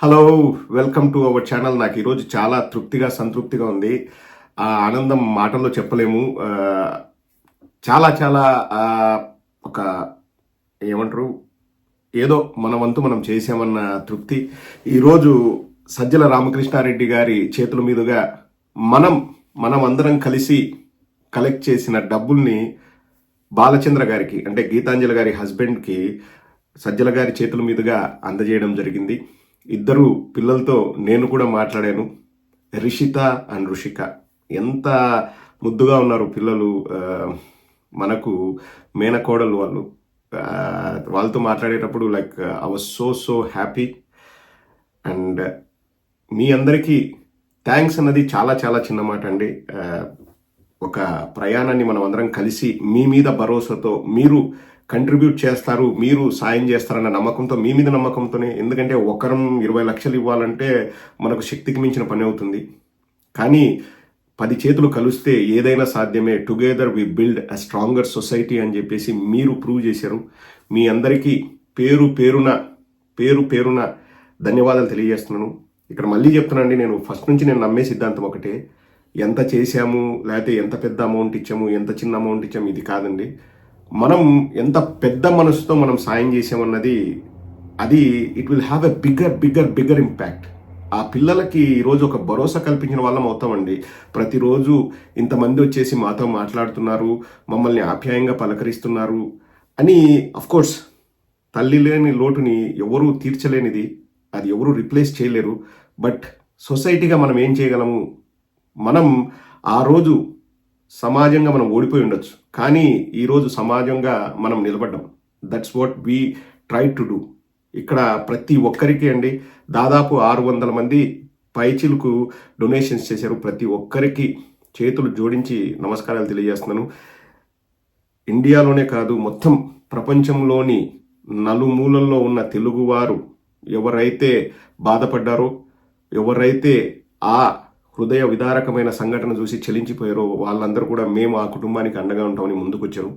Hello welcome to our channel నాకు ఈరోజు చాలా తృప్తిగా సంతృప్తిగా ఉంది. ఆ ఆనందం మాటల్లో చెప్పలేము. చాలా చాలా ఒక ఏమంటారు? ఏదో మన వంతు మనం చేసామన్న తృప్తి. ఈరోజు సజ్జల రామకృష్ణారెడ్డి గారి చేతుల మీదుగా మనం మనం అందరం కలిసి కలెక్ట్ చేసిన డబ్బుల్ని బాలచంద్ర గారికి అంటే గీతాంజలి గారి హస్బెండ్కి సజ్జల గారి చేతుల మీదుగా అందజేయడం జరిగింది. ఇద్దరు పిల్లలతో నేను కూడా మాట్లాడాను. రిషిత అండ్ రుషిక. ఎంత ముద్దుగా ఉన్నారు పిల్లలు. మనకు మేనకోడలు వాళ్ళు. వాళ్ళతో మాట్లాడేటప్పుడు like I was so so happy and మీ అందరికీ థ్యాంక్స్ అన్నది చాలా చాలా చిన్న మాట అండి. ఒక ప్రయాణాన్ని మనం అందరం కలిసి మీ మీద భరోసాతో మీరు కంట్రిబ్యూట్ చేస్తారు మీరు సాయం చేస్తారన్న నమ్మకంతో మీ మీద నమ్మకంతోనే. ఎందుకంటే ఒకరం ఇరవై లక్షలు ఇవ్వాలంటే మనకు శక్తికి మించిన పని అవుతుంది. కానీ పది చేతులు కలిస్తే ఏదైనా సాధ్యమే. Together we build a stronger society అని చెప్పేసి మీరు ప్రూవ్ చేశారు. మీ అందరికీ పేరు పేరున పేరు పేరున ధన్యవాదాలు తెలియజేస్తున్నాను. ఇక్కడ మళ్ళీ చెప్తున్నానండి నేను ఫస్ట్ నుంచి నేను నమ్మే సిద్ధాంతం ఒకటే. ఎంత చేశాము లేకపోతే ఎంత పెద్ద అమౌంట్ ఇచ్చాము ఎంత చిన్న అమౌంట్ ఇచ్చాము ఇది కాదండి. మనం ఎంత పెద్ద మనసుతో మనం సాయం చేసామన్నది అది it will have a bigger bigger bigger impact ఆ పిల్లలకి ఈరోజు ఒక భరోసా కల్పించిన వాళ్ళం అవుతామండి. ప్రతిరోజు ఇంతమంది వచ్చేసి మాతో మాట్లాడుతున్నారు మమ్మల్ని ఆప్యాయంగా పలకరిస్తున్నారు అని కోర్స్ తల్లి లేని లోటుని ఎవరూ తీర్చలేనిది అది ఎవరూ రిప్లేస్ చేయలేరు. బట్ సొసైటీగా మనం ఏం చేయగలము? మనం ఆ రోజు సమాజంగా మనం ఓడిపోయి ఉండొచ్చు. కానీ ఈరోజు సమాజంగా మనం నిలబడ్డాం. That's what we try to do ఇక్కడ ప్రతి ఒక్కరికి అండి దాదాపు ఆరు వందల మంది పైచిలకు డొనేషన్స్ చేశారు. ప్రతి ఒక్కరికి చేతులు జోడించి నమస్కారాలు తెలియజేస్తున్నాను. ఇండియాలోనే కాదు మొత్తం ప్రపంచంలోని నలుమూలల్లో ఉన్న తెలుగువారు ఎవరైతే బాధపడ్డారో ఎవరైతే ఆ హృదయ విదారకమైన సంఘటన చూసి చెలించిపోయారు వాళ్ళందరూ కూడా మేము ఆ కుటుంబానికి అండగా ఉంటామని ముందుకొచ్చారు.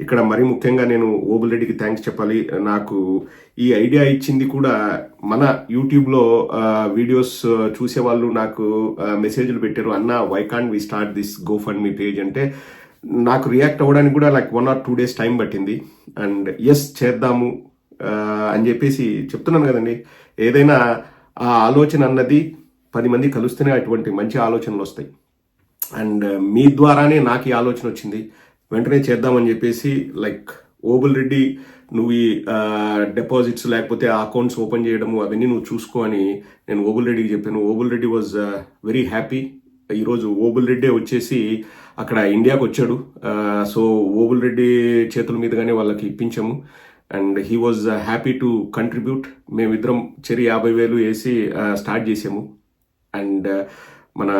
ఇక్కడ మరీ ముఖ్యంగా నేను ఓబుల్రెడ్డికి థ్యాంక్స్ చెప్పాలి. నాకు ఈ ఐడియా ఇచ్చింది కూడా మన యూట్యూబ్లో వీడియోస్ చూసే వాళ్ళు నాకు మెసేజ్లు పెట్టారు. అన్న why can't we start this go fund me page అంటే నాకు రియాక్ట్ అవ్వడానికి కూడా like one or two days time పట్టింది. అండ్ ఎస్ చేద్దాము అని చెప్పేసి చెప్తున్నాను కదండి. ఏదైనా ఆ ఆలోచన అన్నది పది మంది కలిస్తేనే అటువంటి మంచి ఆలోచనలు వస్తాయి. అండ్ uh, మీ ద్వారానే నాకు ఈ ఆలోచన వచ్చింది. వెంటనే చేద్దామని చెప్పేసి లైక్ ఓబుల్ రెడ్డి నువ్వు ఈ uh, డిపాజిట్స్ లేకపోతే ఆ అకౌంట్స్ ఓపెన్ చేయడము అవన్నీ నువ్వు చూసుకో అని నేను ఓబుల్ రెడ్డికి చెప్పాను. Obul Reddy was very happy ఈరోజు ఓబుల్ రెడ్డి వచ్చేసి అక్కడ ఇండియాకి వచ్చాడు. Uh, సో ఓబుల్ రెడ్డి చేతుల మీదుగానే వాళ్ళకి ఇప్పించాము. And he was happy to contribute మేమిద్దరం చెరి యాభై వేలు వేసి స్టార్ట్ చేసాము. అండ్ uh, మన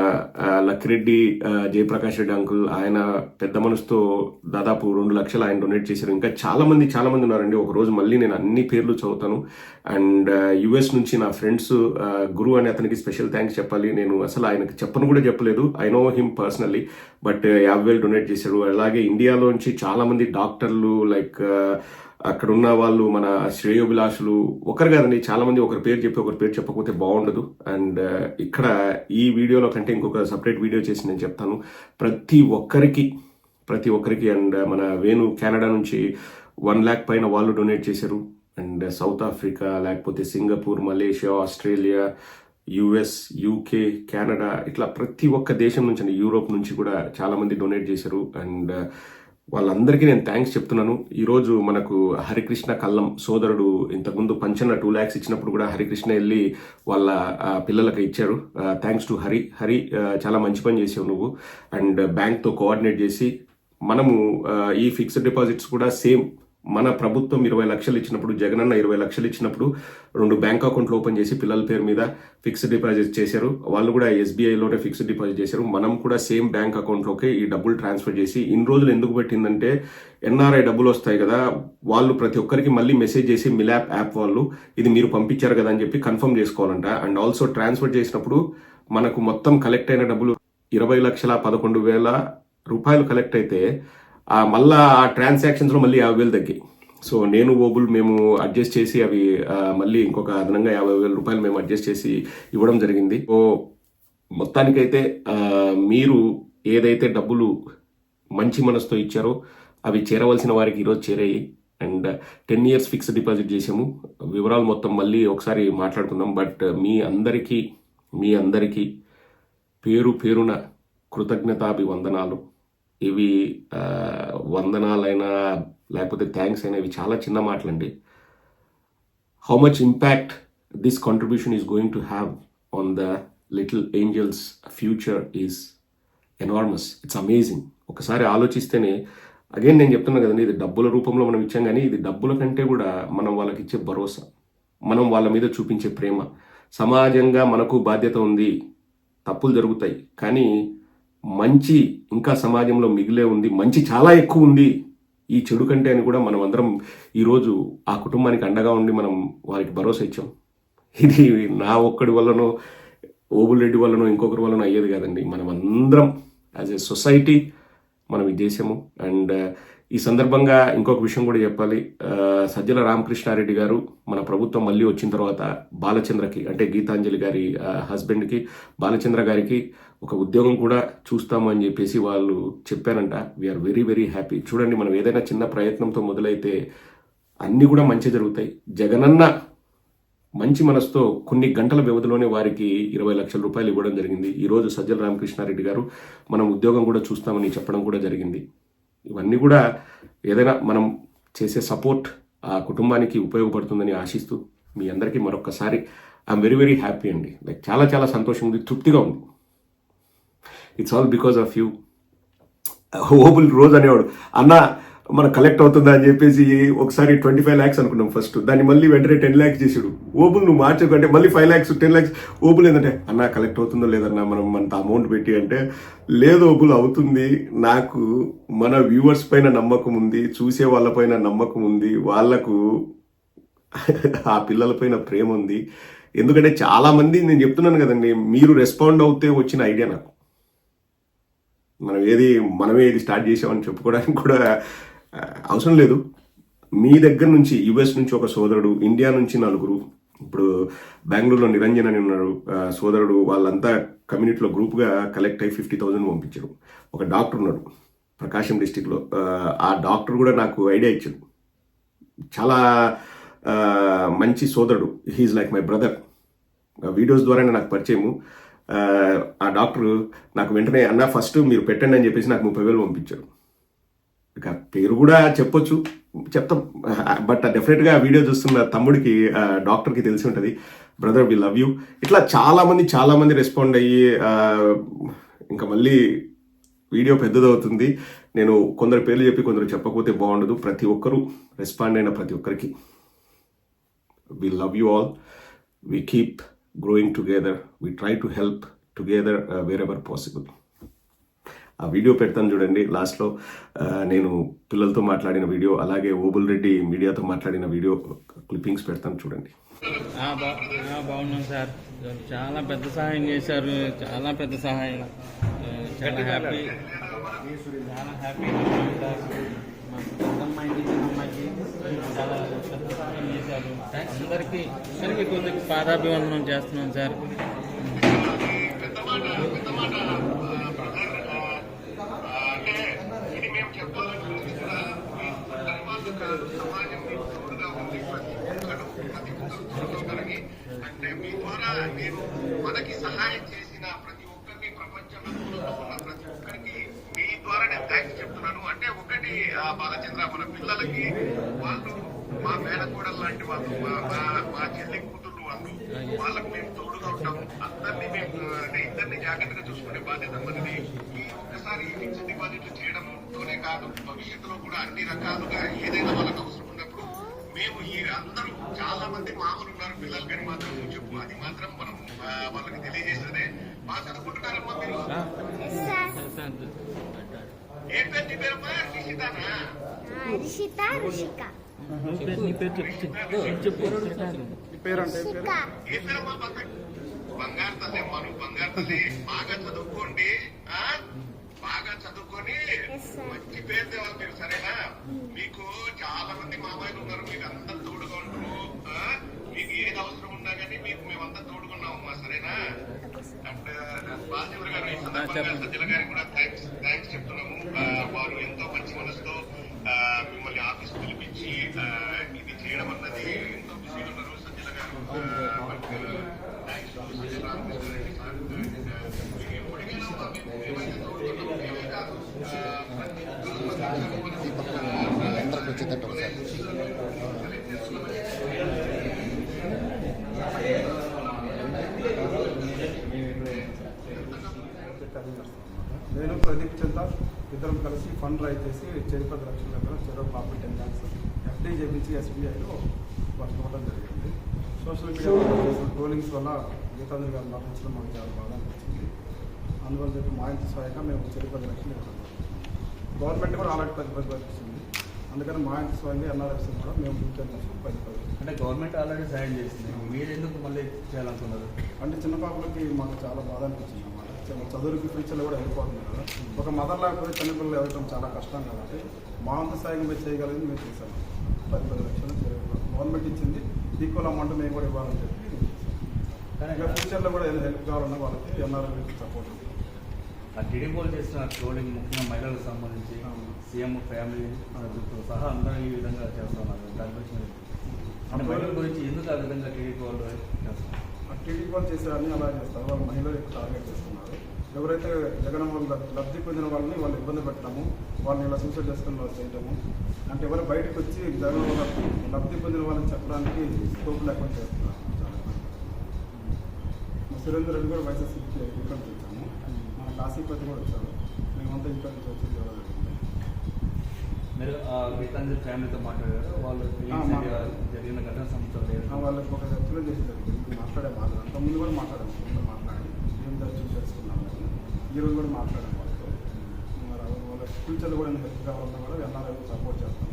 uh, Lakkireddy uh, Jayaprakash Reddy uncle ఆయన పెద్ద మనసుతో దాదాపు రెండు లక్షలు ఆయన డొనేట్ చేశారు. ఇంకా చాలామంది చాలామంది ఉన్నారండి. ఒకరోజు మళ్ళీ నేను అన్ని పేర్లు చదువుతాను. అండ్ యుఎస్ నుంచి నా ఫ్రెండ్స్ గురు అని అతనికి స్పెషల్ థ్యాంక్స్ చెప్పాలి. నేను అసలు ఆయనకి చెప్పను కూడా చెప్పలేదు. I know him personally. But యాభై వేలు డొనేట్ చేశాడు. అలాగే ఇండియాలోంచి చాలామంది డాక్టర్లు లైక్ అక్కడ ఉన్న వాళ్ళు మన శ్రేయోభిలాషులు ఒకరు కాదండి చాలా మంది ఒకరి పేరు చెప్పి ఒకరి పేరు చెప్పకపోతే బాగుండదు. అండ్ ఇక్కడ ఈ వీడియోలో కంటే ఇంకొక సపరేట్ వీడియో చేసి నేను చెప్తాను. ప్రతి ఒక్కరికి ప్రతి ఒక్కరికి అండ్ మన వేణు కెనడా నుంచి వన్ ల్యాక్ పైన వాళ్ళు డొనేట్ చేశారు. అండ్ సౌత్ ఆఫ్రికా లేకపోతే Singapore Malaysia Australia US UK Canada ఇట్లా ప్రతి ఒక్క దేశం నుంచి అండి యూరోప్ నుంచి కూడా చాలామంది డొనేట్ చేశారు. అండ్ వాళ్ళందరికీ నేను థ్యాంక్స్ చెప్తున్నాను. ఈరోజు మనకు హరికృష్ణ కల్లం సోదరుడు ఇంతకుముందు పంచన్న టూ ల్యాక్స్ ఇచ్చినప్పుడు కూడా హరికృష్ణ వెళ్ళి వాళ్ళ పిల్లలకు ఇచ్చారు. Thanks to Hari. హరి చాలా మంచి పని చేసావు నువ్వు. అండ్ బ్యాంక్తో కోఆర్డినేట్ చేసి మనము ఈ ఫిక్స్డ్ డిపాజిట్స్ కూడా సేమ్ మన ప్రభుత్వం ఇరవై లక్షలు ఇచ్చినప్పుడు జగనన్న ఇరవై లక్షలు ఇచ్చినప్పుడు రెండు బ్యాంక్ అకౌంట్లు ఓపెన్ చేసి పిల్లల పేరు మీద ఫిక్స్డ్ డిపాజిట్ చేశారు. వాళ్ళు కూడా ఎస్బీఐలోనే ఫిక్స్డ్ డిపాజిట్ చేశారు. మనం కూడా సేమ్ బ్యాంక్ అకౌంట్లోకి ఈ డబ్బులు ట్రాన్స్ఫర్ చేసి ఇన్ని రోజులు ఎందుకు పెట్టిందంటే ఎన్ఆర్ఐ డబ్బులు వస్తాయి కదా వాళ్ళు ప్రతి ఒక్కరికి మళ్ళీ మెసేజ్ చేసి మిలాప్ యాప్ వాళ్ళు ఇది మీరు పంపించారు కదా అని చెప్పి కన్ఫర్మ్ చేసుకోవాలంట. అండ్ ఆల్సో ట్రాన్స్ఫర్ చేసినప్పుడు మనకు మొత్తం కలెక్ట్ అయిన డబ్బులు ఇరవై లక్షల పదకొండు వేల రూపాయలు కలెక్ట్ అయితే ఆ మళ్ళా ఆ ట్రాన్సాక్షన్స్లో మళ్ళీ యాభై వేలు తగ్గాయి. సో నేను ఓబుల్ మేము అడ్జస్ట్ చేసి అవి మళ్ళీ ఇంకొక అదనంగా యాభై వేల రూపాయలు మేము అడ్జస్ట్ చేసి ఇవ్వడం జరిగింది. సో మొత్తానికైతే మీరు ఏదైతే డబ్బులు మంచి మనసుతో ఇచ్చారో అవి చేరవలసిన వారికి ఈరోజు చేరాయి. And ten years fixed deposit చేసాము వివరాలు మొత్తం మళ్ళీ ఒకసారి మాట్లాడుకుందాం. బట్ మీ అందరికీ మీ అందరికీ పేరు పేరున కృతజ్ఞతాభివందనాలు. ఇవి వందనాలైనా లేకపోతే థ్యాంక్స్ అయినా ఇవి చాలా చిన్న మాటలండి. How much impact this contribution is going to have on the little angels future is enormous it's amazing ఒకసారి ఆలోచిస్తేనే అగైన్ నేను చెప్తున్నా కదండి ఇది డబ్బుల రూపంలో మనం ఇచ్చాం కానీ ఇది డబ్బుల కంటే కూడా మనం వాళ్ళకి ఇచ్చే భరోసా మనం వాళ్ళ మీద చూపించే ప్రేమ. సమాజంగా మనకు బాధ్యత ఉంది తప్పులు జరుగుతాయి కానీ మంచి ఇంకా సమాజంలో మిగిలే ఉంది మంచి చాలా ఎక్కువ ఉంది ఈ చెడు కంటే అని కూడా మనం అందరం ఈరోజు ఆ కుటుంబానికి అండగా ఉండి మనం వారికి భరోసా ఇచ్చాం. ఇది నా ఒక్కడి వల్లనో ఓబుల్ రెడ్డి వల్లనో ఇంకొకరి వల్లనో అయ్యేది కాదండి. మనం అందరం యాజ్ ఎ సొసైటీ మనం ఇది చేసాము. అండ్ ఈ సందర్భంగా ఇంకొక విషయం కూడా చెప్పాలి. సజ్జల రామకృష్ణారెడ్డి గారు మన ప్రభుత్వం మళ్ళీ వచ్చిన తర్వాత బాలచంద్రకి అంటే గీతాంజలి గారి హస్బెండ్కి బాలచంద్ర గారికి ఒక ఉద్యోగం కూడా చూస్తాము అని చెప్పేసి వాళ్ళు చెప్పారంట. వీఆర్ వెరీ వెరీ హ్యాపీ చూడండి మనం ఏదైనా చిన్న ప్రయత్నంతో మొదలైతే అన్నీ కూడా మంచి జరుగుతాయి. జగనన్న మంచి మనసుతో కొన్ని గంటల వ్యవధిలోనే వారికి ఇరవై లక్షల రూపాయలు ఇవ్వడం జరిగింది. ఈరోజు సజ్జల రామకృష్ణారెడ్డి గారు మనం ఉద్యోగం కూడా చూస్తామని చెప్పడం కూడా జరిగింది. ఇవన్నీ కూడా ఏదైనా మనం చేసే సపోర్ట్ ఆ కుటుంబానికి ఉపయోగపడుతుందని ఆశిస్తూ మీ అందరికీ మరొకసారి ఐఎమ్ వెరీ వెరీ హ్యాపీ అండి. లైక్ చాలా చాలా సంతోషం ఉంది తృప్తిగా ఉంది. It's all because of you Obul రోజు అనేవాడు అన్న మన కలెక్ట్ అవుతుందా? అని చెప్పేసి ఒకసారి ట్వంటీ ఫైవ్ ల్యాక్స్ అనుకున్నాం ఫస్ట్ దాన్ని మళ్ళీ వెంటనే టెన్ ల్యాక్స్ చేసాడు ఓబుల్ నువ్వు మార్చకంటే మళ్ళీ ఫైవ్ ల్యాక్స్ టెన్ ల్యాక్స్ ఓబుల్ ఏంటంటే అన్న కలెక్ట్ అవుతుందో లేదన్నా మనం మనంత అమౌంట్ పెట్టి అంటే లేదు ఓబుల్ అవుతుంది. నాకు మన వ్యూవర్స్ పైన నమ్మకం ఉంది చూసే వాళ్ళపైన నమ్మకం ఉంది వాళ్ళకు ఆ పిల్లలపైన ప్రేమ ఉంది. ఎందుకంటే చాలామంది నేను చెప్తున్నాను కదండి మీరు రెస్పాండ్ అవుతే వచ్చిన ఐడియా నాకు. మనం ఏది మనమే ఇది స్టార్ట్ చేసామని చెప్పుకోవడానికి కూడా అవసరం లేదు. మీ దగ్గర నుంచి యుఎస్ నుంచి ఒక సోదరుడు ఇండియా నుంచి నలుగురు ఇప్పుడు బెంగళూరులో నిరంజన్ అని ఉన్నాడు సోదరుడు వాళ్ళంతా కమ్యూనిటీలో గ్రూప్గా కలెక్ట్ అయ్యి ఫిఫ్టీ థౌజండ్ పంపించారు. ఒక డాక్టర్ ఉన్నాడు ప్రకాశం డిస్టిక్లో. ఆ డాక్టర్ కూడా నాకు ఐడియా ఇచ్చాడు. చాలా మంచి సోదరుడు. He is like my brother. Videos ద్వారానే నాకు పరిచయము. ఆ, డాక్టరు డాక్టర్ నాకు వెంటనే అన్న ఫస్ట్ మీరు పెట్టండి అని చెప్పేసి నాకు ముప్పై వేలు పంపించారు. ఇక పేరు కూడా చెప్పొచ్చు చెప్తాం. బట్ డెఫినెట్గా వీడియో చూస్తున్న తమ్ముడికి డాక్టర్కి తెలిసి ఉంటుంది బ్రదర్ వి లవ్ యూ ఇట్లా చాలామంది చాలామంది రెస్పాండ్ అయ్యి ఇంకా మళ్ళీ వీడియో పెద్దదవుతుంది. నేను కొందరు పేర్లు చెప్పి కొందరు చెప్పకపోతే బాగుండదు. ప్రతి ఒక్కరూ రెస్పాండ్ అయిన ప్రతి ఒక్కరికి. We love you all we keep growing together. We try to help together uh, wherever possible. ఆ వీడియో పెడతాను చూడండి. లాస్ట్లో నేను పిల్లలతో మాట్లాడిన వీడియో అలాగే ఓబుల్ రెడ్డి మీడియాతో మాట్లాడిన వీడియో క్లిప్పింగ్స్ పెడతాను చూడండి. బాగున్నాం సార్. చాలా పెద్ద సహాయం చేశారు. చాలా పెద్ద సహాయం. చాలా హ్యాపీ చాలా హ్యాపీ సార్ మా పెద్దమ్మాయి చిన్నమ్మాయికి చాలా పెద్ద సహాయం చేశారు అందరికీ అందరికీ కొద్దిగా పాదాభివందనం చేస్తున్నాం సార్ అంటే మీ ద్వారా మీరు మనకి సహాయం చేసిన ప్రతి ఒక్కరికి ప్రపంచంలో ఉన్న ప్రతి ఒక్కరికి మీ ద్వారా నేను థ్యాంక్స్ చెప్తున్నాను ఒకటి ఆ బాలచంద్ర మన పిల్లలకి వాళ్ళు మా మేనకోడలు లాంటి వాళ్ళు మా మా- మా చెల్లి కూతుళ్ళు వాళ్ళు వాళ్ళకు మేము తోడుగా ఉంటాం. అందరినీ మేము అంటే ఇద్దరిని జాగ్రత్తగా చూసుకునే బాధ్యత మనది. ఈ ఒక్కసారి ఫిక్స్డ్ డిపాజిట్లు చేయడంతోనే కాదు భవిష్యత్తులో కూడా అన్ని రకాలుగా ఏదైనా వాళ్ళకి అవసరం ఉన్నప్పుడు మేము ఈ అందరూ చాలా మంది మామూలు ఉన్నారు పిల్లలు కానీ మాత్రం చెప్పు. అది మాత్రం మనం వాళ్ళకి తెలియజేసేదే బాగా చదువుకుంటున్నారమ్మా మీరు. సార్. ఏ పేరు నీ పేరమ్మా నిషితానా రిషిత రుషిక నీ పేరు చెప్పు చెప్పు రుషిక ఏ పేరమ్మా బంగారు బంగారు తల్లి అమ్మా నువ్వు బంగారు తల్లి బాగా చదువుకోండి ఆ? బాగా చదువుకొని. మంచి పేరు తేవాలి మీరు సరేనా మీకు చాలా మంది మామయ్యలు ఉన్నారు మీకు అందరు తోడుగా ఉంటారు ఆ? మీకు ఏది అవసరం ఉన్నా కానీ మీకు మేమంతా తోడుకున్నామమ్మా సరేనా అండ్ బాలచంద్ర గారు ఈ సందర్భంగా సజ్జల గారికి కూడా థ్యాంక్స్ థ్యాంక్స్ చెప్తున్నాము ఆ, వారు ఎంతో మంచి మనసుతో ఆ, మిమ్మల్ని ఆఫీస్ పిలిపించి ఆ, ఇది చేయడం అన్నది ఎంతో బిజీగా ఉన్నారు సజ్జల గారు ఆ, but thanks to Sajjala Ramakrishna Reddy sir and, ఆ, మీకు ఎప్పటికైనా మా మీకు మేమైతే తోడుకుంటాం మేమే కాదు ఆ, ప్రతి అందరికి వచ్చేటట్టు ఒకసారి నేను ప్రదీప్ చంద ఇద్దరం కలిసి ఫండ్ రైజ్ చేసి చెరు రక్షణ లక్షల దగ్గర చెరువు ప్రాపర్టీ టెన్ ల్యాక్స్ ఎఫ్డీ చేపించి ఎస్బీఐలో ఇవ్వడం జరిగింది. సోషల్ మీడియా ట్రోలింగ్స్ వల్ల గీతాంజలి గారు మరణించడం మాకు చాలా బాగా అనిపించింది అందువల్ల చెప్పి మా ఇంటి స్వయంగా మేము చెరు పది లక్షలు ఇవ్వడం. గవర్నమెంట్ కూడా అలాంటి పది పది ఇచ్చింది అందుకని మా ఇంటి స్వయంగా ఎన్ఆర్ఎఫ్సీ కూడా మేము పది పది. అంటే గవర్నమెంట్ ఆల్రెడీ సాయం చేస్తుంది మీరు ఎందుకు మళ్ళీ చేయాలనుకున్నారు? అంటే చిన్న పాపలకి మాకు చాలా బాధ అనిపించింది అన్నమాట. చదువుకి ఫ్యూచర్లో కూడా వెళ్ళిపోతుంది కదా. ఒక మదర్ లేకపోతే చిన్నపిల్లలు వెళ్ళటం చాలా కష్టం కాబట్టి మా అంత సాయం మేము చేయగలిగింది మేము చేశాము పది పది లక్షలు చేయగలుగుతాం గవర్నమెంట్ ఇచ్చింది. ఈక్వల్ అమౌంట్ మేము కూడా ఇవ్వాలని చెప్పి కానీ ఇంకా ఫ్యూచర్లో కూడా ఏదైనా హెల్ప్ కావాలన్న వాళ్ళకి ఎన్ఆర్ఎల్ సపోర్ట్. ఆ టీడీపీ చేసిన ట్రోలింగ్ ముఖ్యంగా మహిళలకు సంబంధించి. సీఎం ఫ్యామిలీ సహా అందరూ ఈ విధంగా చేస్తున్నారు దాని గురించి అంటే మహిళల గురించి ఎందుకు ఆ విధంగా టీడీపీ వాళ్ళు చేస్తున్నారు? ఆ టీడీపీ వాళ్ళు చేసేవాడిని అలా చేస్తారు. వాళ్ళు మహిళలు ఎక్కువ టార్గెట్ చేస్తున్నారు. ఎవరైతే జగన్ వాళ్ళు లబ్ధి పొందిన వాళ్ళని వాళ్ళు ఇబ్బంది పెట్టడము వాళ్ళని ఇలా సూసైడ్ చేసుకుని వాళ్ళు చేయటము అంటే ఎవరు బయటకు వచ్చి జగన్ వల్ల లబ్ధి పొందిన వాళ్ళని చెప్పడానికి స్కోప్ లేకుండా. మా సురేందర్ రెడ్డి కూడా వైఎస్ఎస్సీకి ఇక్కడ నుంచి వచ్చాము మన కాశీపతి కూడా వచ్చారు. మేమంతా ఇక్కడ నుంచి వచ్చి చేయడం జరిగింది మీరు ఆ గీతాంజలి ఫ్యామిలీతో మాట్లాడారు. వాళ్ళు? జరిగిన ఘటన ఆ వాళ్ళకి ఒక ఎక్స్ప్లెయిన్ చేసి జరిగింది. మాట్లాడే మాట అంత ముందు కూడా మాట్లాడాము ముందు మాట్లాడి ఏం దర్శనం చేసుకున్నాము ఈరోజు కూడా మాట్లాడాను వాళ్ళతో మరి వాళ్ళ ఫ్యూచర్లో కూడా హెల్ప్ కావాలన్నా కూడా ఎన్ఆర్ఐ సపోర్ట్ చేస్తామని